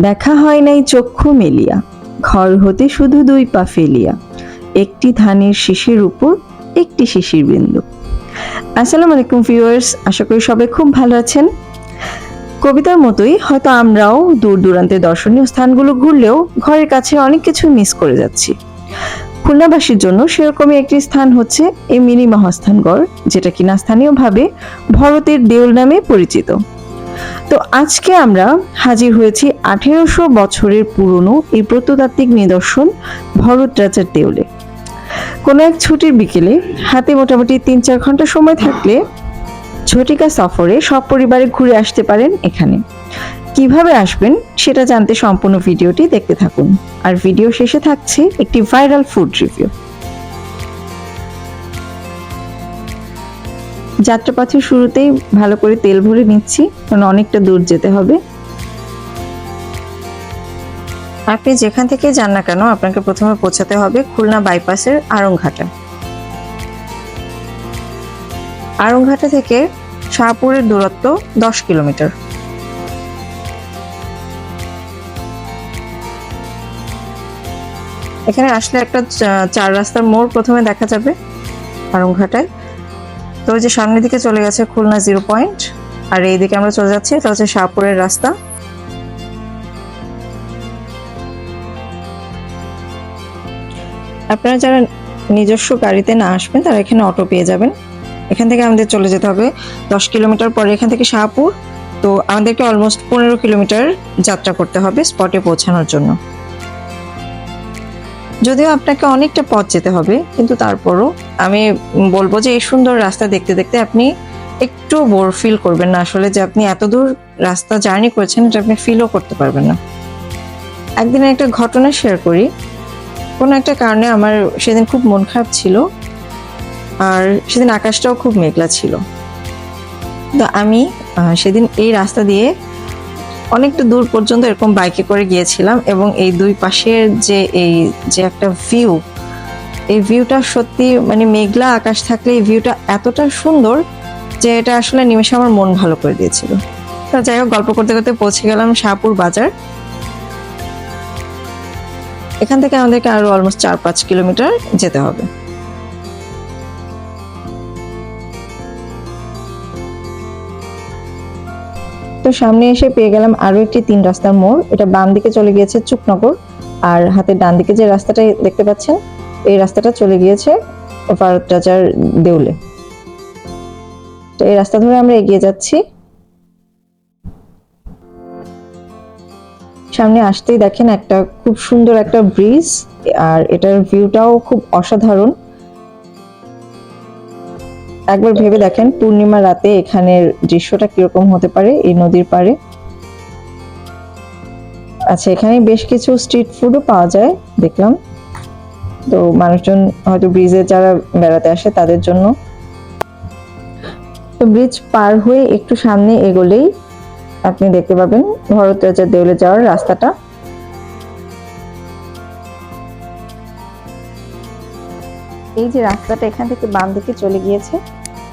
দেখা হয় নাই চক্ষু মেলিয়া, ঘর হতে শুধু দুই পা ফেলিয়া, একটি ধানের শিশির উপর, একটি শিশির বিন্দু। আসসালামু আলাইকুম ভিউয়ার্স আশা করি সবাই খুব ভালো আছেন। কবিতার মতোই হয়তো আমরাও দূর দূরান্তে দর্শনীয় স্থানগুলো ঘুরলেও ঘরের কাছে অনেক কিছু মিস করে যাচ্ছি। খুলনাবাসীর জন্য সেরকমই একটি স্থান হচ্ছে এই মিনি মহাস্থানগড়, যেটা কিনা স্থানীয়ভাবে ভরতের দেউল নামে পরিচিত। তো আজকে আমরা হাজির হয়েছি আঠেরোশো বছরের পুরনো এই প্রত্নতাত্ত্বিক নিদর্শন ভরত রাজার দেউলে। কোনো এক ছুটির বিকেলে হাতে মোটামুটি তিন চার ঘণ্টা সময় থাকলে ঝটিকা সফরে সব পরিবারে ঘুরে আসতে পারেন এখানে। কীভাবে আসবেন সেটা জানতে সম্পূর্ণ ভিডিওটি দেখতে থাকুন। আর ভিডিও শেষে থাকছে একটি ভাইরাল ফুড রিভিউ যাত্রাপথের শুরুতেই ভালো করে তেল ভরে নিচ্ছি, কারণ অনেকটা দূর যেতে হবে। আপনি যেখান থেকে যান না কেন, আপনাকে প্রথমে পৌঁছাতে হবে খুলনা বাইপাসের আড়ংঘাটা। আড়ংঘাটা থেকে শাহপুরের দূরত্ব দশ কিলোমিটার। এখানে আসলে একটা চার রাস্তার মোড় প্রথমে দেখা যাবে আড়ংঘাটায়। তো ওই যে সামনের দিকে চলে গেছে খুলনা জিরো পয়েন্ট, আর এই দিকে আমরা চলে যাচ্ছি, এটা হচ্ছে শাহপুরের রাস্তা। আপনারা যারা নিজস্ব গাড়িতে না আসবেন, তারা এখানে অটো পেয়ে যাবেন। এখান থেকে আমাদের চলে যেতে হবে দশ কিলোমিটার পরে, এখান থেকে শাহপুর। তো আমাদেরকে অলমোস্ট পনেরো কিলোমিটার যাত্রা করতে হবে স্পটে পৌঁছানোর জন্য। যদিও আপনাকে অনেকটা পথ যেতে হবে, কিন্তু তারপরও আমি বলব যে এই সুন্দর রাস্তা দেখতে দেখতে আপনি একটু বোর ফিল করবেন না আসলে যে আপনি এত দূর রাস্তা জার্নি করেছেন এটা আপনি ফিলও করতে পারবেন না। একদিন একটা ঘটনা শেয়ার করি। কোনো একটা কারণে আমার সেদিন খুব মন খারাপ ছিল আর সেদিন আকাশটাও খুব মেঘলা ছিল। তো আমি সেদিন এই রাস্তা দিয়ে অনেকটা দূর পর্যন্ত এরকম বাইকে করে গিয়েছিলাম এবং এই দুই পাশের যে এই, যে একটা ভিউ এই ভিউটা সত্যি মানে মেঘলা আকাশ থাকলে এই ভিউটা এতটা সুন্দর যে এটা আসলে নিমেষে আমার মন ভালো করে দিয়েছিল। যাই হোক, গল্প করতে করতে পৌঁছে গেলাম শাহপুর বাজার। এখান থেকে আমাদেরকে আরও অলমোস্ট চার পাঁচ কিলোমিটার যেতে হবে। তো সামনে এসে পেয়ে গেলাম আরও একটি তিন রাস্তার মোড়। এটা বাম দিকে চলে গিয়েছে চুকনগর, আর হাতের ডান দিকে যে রাস্তাটা দেখতে পাচ্ছেন, এই রাস্তাটা চলে গিয়েছে ভারত দেউলে। তো এই রাস্তা ধরে আমরা এগিয়ে যাচ্ছি। সামনে আসতেই দেখেন একটা খুব সুন্দর একটা ব্রিজ, আর এটার ভিউটাও খুব অসাধারণ। একবার ভেবে দেখেন, পূর্ণিমা রাতে এখানের দৃশ্যটা কীরকম হতে পারে, এই নদীর পাড়ে? আচ্ছা এখানে বেশ কিছু স্ট্রিট ফুডও পাওয়া যায়, দেখলাম। তো মানুষজন হয়তো ব্রিজে যারা বেড়াতে আসে, তাদের জন্য। তো ব্রিজ পার হয়ে একটু সামনে এগোলেই আপনি দেখতে পাবেন ভরত রাজার দেউলে যাওয়ার রাস্তাটা। এই যে রাস্তাটা এখান থেকে বাম দিকে চলে গিয়েছে,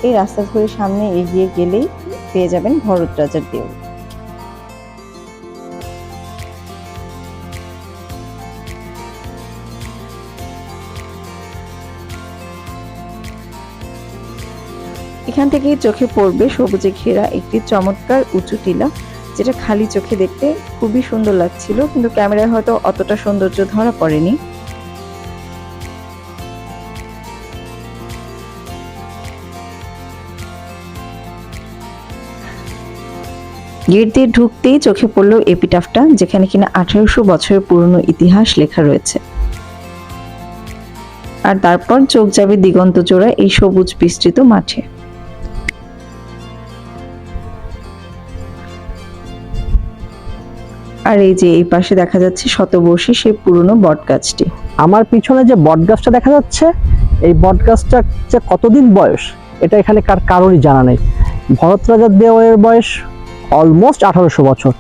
এই রাস্তা ধরে সামনে এগিয়ে গেলেই পেয়ে যাবেন ভরত রাজার দেউল। এখান থেকেই চোখে পড়বে সবুজে ঘেরা একটি চমৎকার উঁচু টিলা, যেটা খালি চোখে দেখতে খুবই সুন্দর লাগছিল, কিন্তু ক্যামেরায় হয়তো অতটা সৌন্দর্য ধরা পড়েনি। গেট দিয়ে ঢুকতেই চোখে পড়ল এপিটাফটা, যেখানে কিনা আঠারোশো বছরের পুরনো ইতিহাস লেখা রয়েছে। আর তারপর চোখ যাবে দিগন্ত জোড়া এই সবুজ বিস্তৃত মাঠে। আর এই যে এই পাশে দেখা যাচ্ছে শতবর্ষী সেই পুরনো বট গাছটি আমার পিছনে যে বট গাছটা দেখা যাচ্ছে, এই বট গাছটা যে কতদিন বয়স, এটা এখানে কার কারোরই জানা নেই। ভরত রাজার দেওয়ালের বয়স অলমোস্ট আঠারোশো বছর।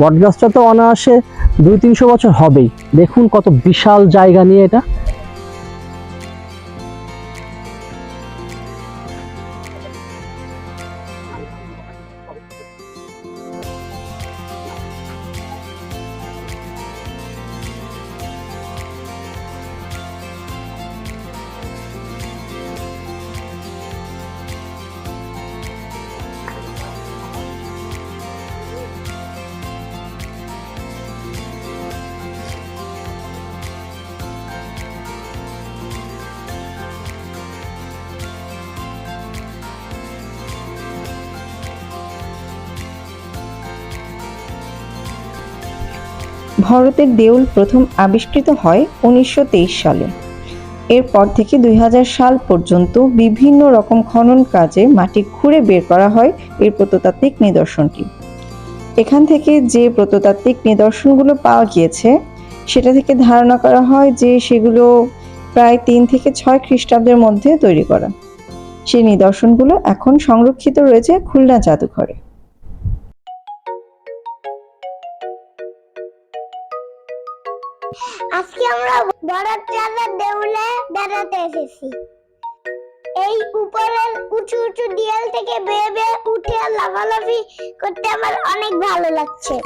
বটগাছটা তো অনায়াসে দুই তিনশো বছর হবেই। দেখুন কত বিশাল জায়গা নিয়ে এটা। ভরতের দেউল প্রথম আবিষ্কৃত হয় উনিশশো তেইশ সালে। এরপর থেকে দুই হাজার সাল পর্যন্ত বিভিন্ন রকম খনন কাজে মাটি খুঁড়ে বের করা হয় এর প্রত্নতাত্ত্বিক নিদর্শনটি। এখান থেকে যে প্রত্নতাত্ত্বিক নিদর্শনগুলো পাওয়া গিয়েছে, সেটা থেকে ধারণা করা হয় যে সেগুলো প্রায় তিন থেকে ছয় খ্রিস্টাব্দের মধ্যে তৈরি করা। সেই নিদর্শনগুলো এখন সংরক্ষিত রয়েছে খুলনা জাদুঘরে। আজকে আমরা বড় রাজার দেউলে বেড়াতে এসেছি। এই উপরের উঁচু উঁচু দেয়াল থেকে বেয়ে বেয়ে উঠে লাফালাফি করতে আমার অনেক ভালো লাগছে।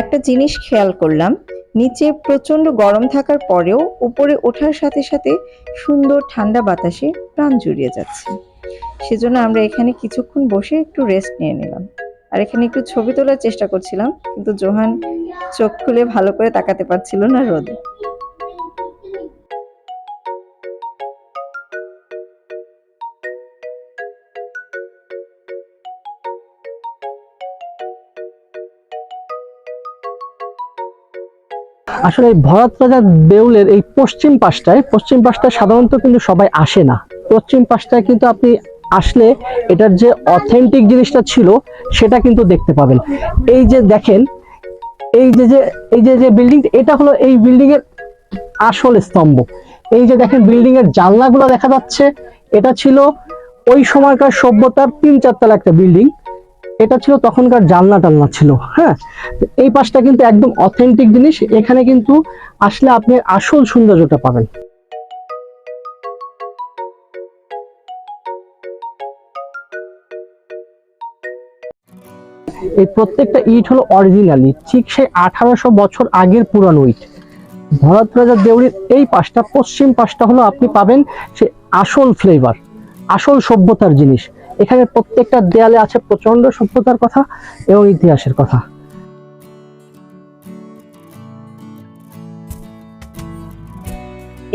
একটা জিনিস খেয়াল করলাম, নিচে প্রচণ্ড গরম থাকার পরেও উপরে ওঠার সাথে সাথে সুন্দর ঠান্ডা বাতাসে প্রাণ জুড়িয়ে যাচ্ছে। সেজন্য আমরা এখানে কিছুক্ষণ বসে একটু রেস্ট নিয়ে নিলাম। আর এখানে একটু ছবি তোলার চেষ্টা করছিলাম, কিন্তু জোহান চোখ খুলে ভালো করে তাকাতে পারছিল না রোদে। আসলে ভরত রাজার দেউলের এই পশ্চিম পাশটায় পশ্চিম পাশটায় সাধারণত কিন্তু সবাই আসে না। পশ্চিম পাশটায় কিন্তু আপনি আসলে এটার যে অথেন্টিক জিনিসটা ছিল, সেটা কিন্তু দেখতে পাবেন। এই যে দেখেন, এই যে যে, এই যে যে বিল্ডিং এটা হলো এই বিল্ডিং এর আসল স্তম্ভ। এই যে দেখেন বিল্ডিং এর জানলাগুলো দেখা যাচ্ছে, এটা ছিল ওই সময়কার সভ্যতার তিন চারতলা একটা বিল্ডিং এটা ছিল তখনকার জানলা টালনা ছিল হ্যাঁ? এই পাশটা কিন্তু একদম অথেন্টিক জিনিস, এখানে কিন্তু আসলে আপনি আসল সৌন্দর্যটা পাবেন। এই প্রত্যেকটা ইট হলো অরিজিনাল ঠিক সেই আঠারোশো বছর আগের পুরানো ইট। ভরত রাজার দেউড়ির এই পাশটা, পশ্চিম পাশটা হলো আপনি পাবেন সে আসল ফ্লেভার আসল সভ্যতার জিনিস। এখানে প্রত্যেকটা দেয়ালে আছে প্রচণ্ড সভ্যতার কথা এবং ইতিহাসের কথা।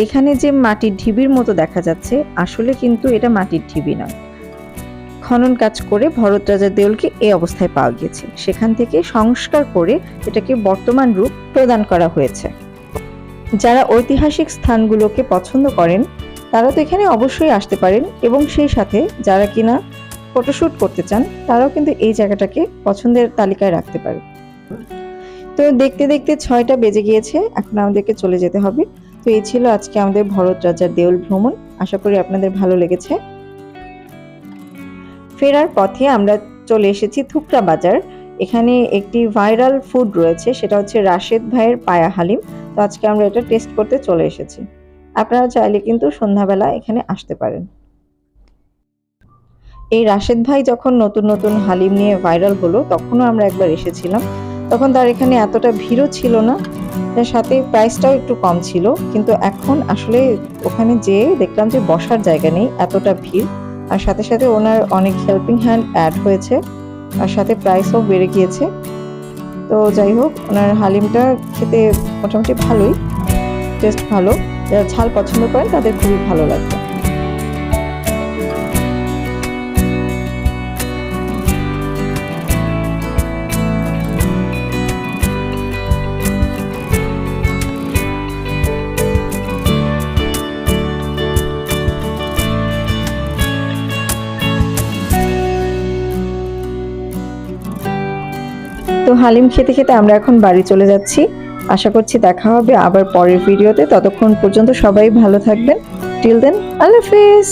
এখানে যে মাটির ঢিবির মতো দেখা যাচ্ছে, আসলে কিন্তু এটা মাটির ঢিবি নয়। খনন কাজ করে ভরত রাজার দেউলকে এই অবস্থায় পাওয়া গিয়েছে। সেখান থেকে সংস্কার করে এটাকে বর্তমান রূপ প্রদান করা হয়েছে। যারা ঐতিহাসিক স্থানগুলোকে পছন্দ করেন তারা তো এখানে অবশ্যই আসতে পারেন এবং সেই সাথে যারা কিনা ফটোশ্যুট করতে চান, তারাও কিন্তু এই জায়গাটাকে পছন্দের তালিকায় রাখতে পারে। তো দেখতে দেখতে ছয়টা বেজে গিয়েছে, এখন আমাদেরকে চলে যেতে হবে। তো এই ছিল আজকে আমাদের ভরত রাজার দেউল ভ্রমণ। আশা করি আপনাদের ভালো লেগেছে। ফেরার পথে আমরা চলে এসেছি থুকরা বাজার। এখানে একটি ভাইরাল ফুড রয়েছে, সেটা হচ্ছে রাশেদ ভাইয়ের পায়া হালিম। তো আজকে আমরা এটা টেস্ট করতে চলে এসেছি। আপনারা চাইলে কিন্তু সন্ধ্যাবেলা এখানে আসতে পারেন। এই রাশেদ ভাই যখন নতুন নতুন হালিম নিয়ে ভাইরাল হলো, তখনও আমরা একবার এসেছিলাম। তখন তার এখানে এতটা ভিড়ও ছিল না, তার সাথে প্রাইসটাও একটু কম ছিল। কিন্তু এখন আসলে ওখানে যেয়ে দেখলাম যে বসার জায়গা নেই, এতটা ভিড়। আর সাথে সাথে ওনার অনেক হেল্পিং হ্যান্ড অ্যাড হয়েছে, আর সাথে প্রাইসও বেড়ে গিয়েছে। তো যাই হোক, ওনার হালিমটা খেতে মোটামুটি ভালোই টেস্ট ভালো। যারা ঝাল পছন্দ করেন, তাদের খুবই ভালো লাগবে। তো হালিম খেতে খেতে আমরা এখন বাড়ি চলে যাচ্ছি। আশা করছি দেখা হবে আবার পরের ভিডিওতে। ততক্ষণ পর্যন্ত সবাই ভালো থাকবেন। টিল দেন আল্লাহ হাফিজ।